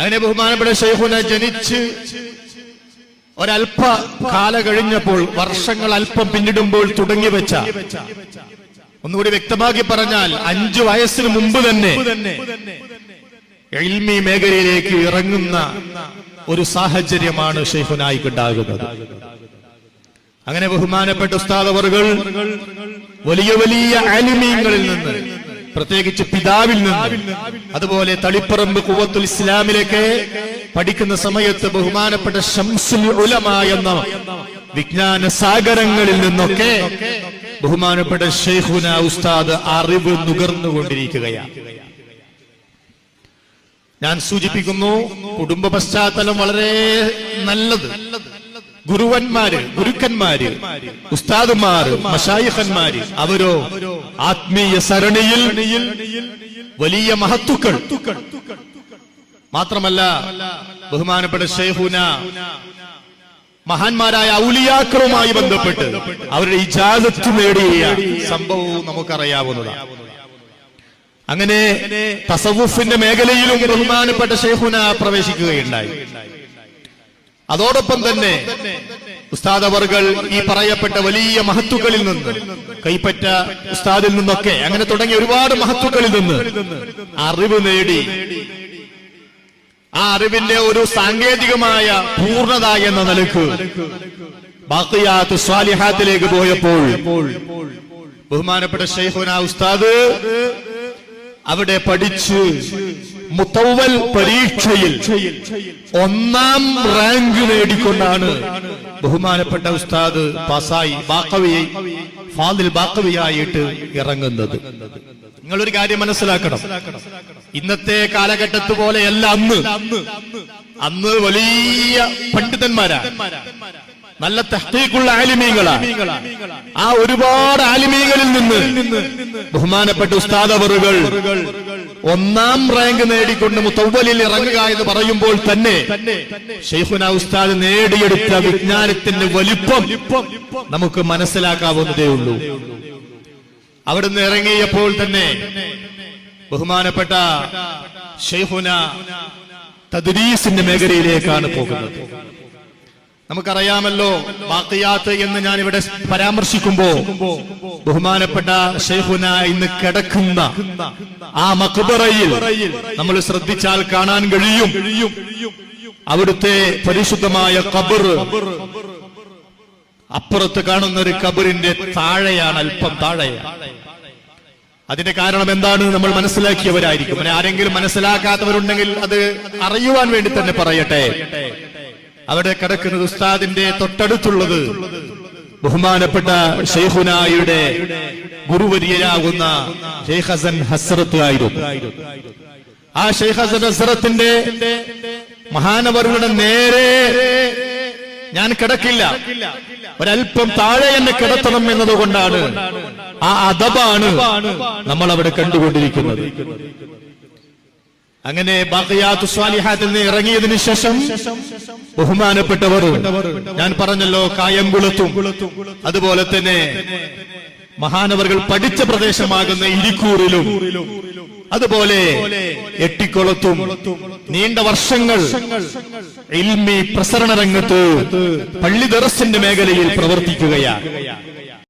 അങ്ങനെ ബഹുമാനപ്പെട്ട ഷെയ്ഖുന ജനിച്ച് ഒരല്പ കാല കഴിഞ്ഞപ്പോൾ വർഷങ്ങൾ അല്പം പിന്നിടുമ്പോൾ തുടങ്ങി വെച്ച. ഒന്നുകൂടി വ്യക്തമാക്കി പറഞ്ഞാൽ അഞ്ചു വയസ്സിന് മുമ്പ് തന്നെ എൽമി മേഖലയിലേക്ക് ഇറങ്ങുന്ന ഒരു സാഹചര്യമാണ് ഷെയ്ഖുനായിക്കുണ്ടാകുന്നത് അങ്ങനെ ബഹുമാനപ്പെട്ട ഉസ്താദവറുകൾ വലിയ വലിയ അലിമീങ്ങളിൽ നിന്ന് പ്രത്യേകിച്ച് പിതാവിൽ നിന്ന്. അതുപോലെ തളിപ്പറമ്പ് കുവത്തുൽ ഇസ്ലാമിലേക്ക് പഠിക്കുന്ന സമയത്ത് ബഹുമാനപ്പെട്ട ഷംസുൽ ഉലമ എന്ന വിജ്ഞാന സാഗരങ്ങളിൽ നിന്നൊക്കെ ബഹുമാനപ്പെട്ട ഷെയ്ഖുന ഉസ്താദ് അറിവ് നുകർന്നുകൊണ്ടിരിക്കുകയാണ്. ഞാൻ സൂചിപ്പിക്കുന്നു കുടുംബ പശ്ചാത്തലം വളരെ നല്ലത്. ഗുരുവന്മാര് ഗുരുക്കന്മാര് ഉസ്താദുമാര് മഷായിഖന്മാര് അവരോ ആത്മീയ സരണിയിൽ വലിയ മഹത്തുക്കൾ. മാത്രമല്ല ബഹുമാനപ്പെട്ട ഷെയ്ഹുന മഹാന്മാരായ ഔലിയാക്കളുമായി ബന്ധപ്പെട്ട് അവരുടെ ഇജാസത്ത് നേടിയ സംഭവവും നമുക്കറിയാവുന്നതാണ്. അങ്ങനെ തസവുഫിന്റെ മേഖലയിലും ബഹുമാനപ്പെട്ട ഷെയ്ഹുന പ്രവേശിക്കുകയുണ്ടായി. അതോടൊപ്പം തന്നെ ഉസ്താദവർകൾ ഈ പറയപ്പെട്ട വലിയ മഹത്തുക്കളിൽ നിന്ന് കൈപ്പറ്റ ഉസ്താദിൽ നിന്നൊക്കെ അങ്ങനെ തുടങ്ങിയ ഒരുപാട് മഹത്തുക്കളിൽ നിന്ന് അറിവ് നേടി. ആ അറിവിന്റെ ഒരു സാങ്കേതികമായ പൂർണത എന്ന നിലയ്ക്ക് ബാക്കിയാത്ത് സ്വാലിഹാത്തിലേക്ക് പോയപ്പോൾ ബഹുമാനപ്പെട്ട ഷെയ്ഖുന ഉസ്താദ് അവിടെ പഠിച്ച് മുത്തവൽ പരീക്ഷയിൽ ഒന്നാം റാങ്ക് നേടിക്കൊണ്ടാണ് ബഹുമാനപ്പെട്ട ഉസ്താദ് പാസായി ബാക്കവിയെ ഫാദിൽ ബാക്കവിയായിട്ട് ഇറങ്ങുന്നത്. നിങ്ങളൊരു കാര്യം മനസ്സിലാക്കണം. ഇന്നത്തെ കാലഘട്ടത്ത് പോലെയല്ല അന്ന്. അന്ന് വലിയ പണ്ഡിതന്മാരാ നല്ല തഹ്തീക്കുള്ള ആലിമീങ്ങളാണ്. ആ ഒരുപാട് ആലിമീങ്ങളിൽ നിന്ന് ബഹുമാനപ്പെട്ട ഉസ്താദവറുകൾ ഒന്നാം റാങ്ക് നേടിക്കൊണ്ട് മുത്തവ്വലിൽ ഇറങ്ങുക എന്ന് പറയുമ്പോൾ തന്നെ ഷെയ്ഖുന ഉസ്താദ് നേടിയെടുത്ത വിജ്ഞാനത്തിന്റെ വലിപ്പം നമുക്ക് മനസ്സിലാക്കാവുന്നതേ ഉള്ളൂ. അവിടുന്ന് ഇറങ്ങിയപ്പോൾ തന്നെ ബഹുമാനപ്പെട്ട ഷെയ്ഖുന തദ്രീസിന്റെ മേഖലയിലേക്കാണ് പോകുന്നത്. നമുക്കറിയാമല്ലോ ബാക്കിയാത്ത് എന്ന് ഞാൻ ഇവിടെ പരാമർശിക്കുമ്പോ ബഹുമാനപ്പെട്ട ഷെയ്ഖുന ഇന്ന് കിടക്കുന്ന ആ മക്ബറയിൽ നമ്മൾ ശ്രദ്ധിച്ചാൽ കാണാൻ കഴിയും. അവിടുത്തെ പരിശുദ്ധമായ കബർ അപ്പുറത്ത് കാണുന്ന ഒരു കബറിന്റെ താഴെയാണ് അല്പം താഴെയാണ്. അതിന്റെ കാരണം എന്താണ് നമ്മൾ മനസ്സിലാക്കിയവരായിരിക്കും. ആരെങ്കിലും മനസ്സിലാക്കാത്തവരുണ്ടെങ്കിൽ അത് അറിയുവാൻ വേണ്ടി തന്നെ പറയട്ടെ. അവിടെ കിടക്കുന്നത് ഉസ്താദിന്റെ തൊട്ടടുത്തുള്ളത് ബഹുമാനപ്പെട്ട ഷെയ്ഖുനായുടെ ഗുരുവര്യരാകുന്ന ഷെയ്ഖ് ഹസൻ ഹസ്രത്ത് ആയിരുന്നു. ആ ഷെയ്ഖ് ഹസൻ ഹസ്രത്തിന്റെ മഹാനവറുടെ നേരെ ഞാൻ കിടക്കില്ല. ഒരല്പം താഴെ എന്നെ കിടത്തണം എന്നതുകൊണ്ടാണ് ആ അദബാണ് നമ്മൾ അവിടെ കണ്ടുകൊണ്ടിരിക്കുന്നത്. അങ്ങനെ ഇറങ്ങിയതിനു ശേഷം ബഹുമാനപ്പെട്ടവർ ഞാൻ പറഞ്ഞല്ലോ കായംകുളത്തും അതുപോലെ തന്നെ മഹാനവറുകൾ പഠിച്ച പ്രദേശമാകുന്ന ഇരിക്കൂറിലും അതുപോലെ എട്ടിക്കുളത്തും. നീണ്ട വർഷങ്ങൾ ഇൽമി പ്രസരണ രംഗത്ത് പള്ളി ദറസിന്റെ മേഖലയിൽ പ്രവർത്തിക്കുകയാണ്.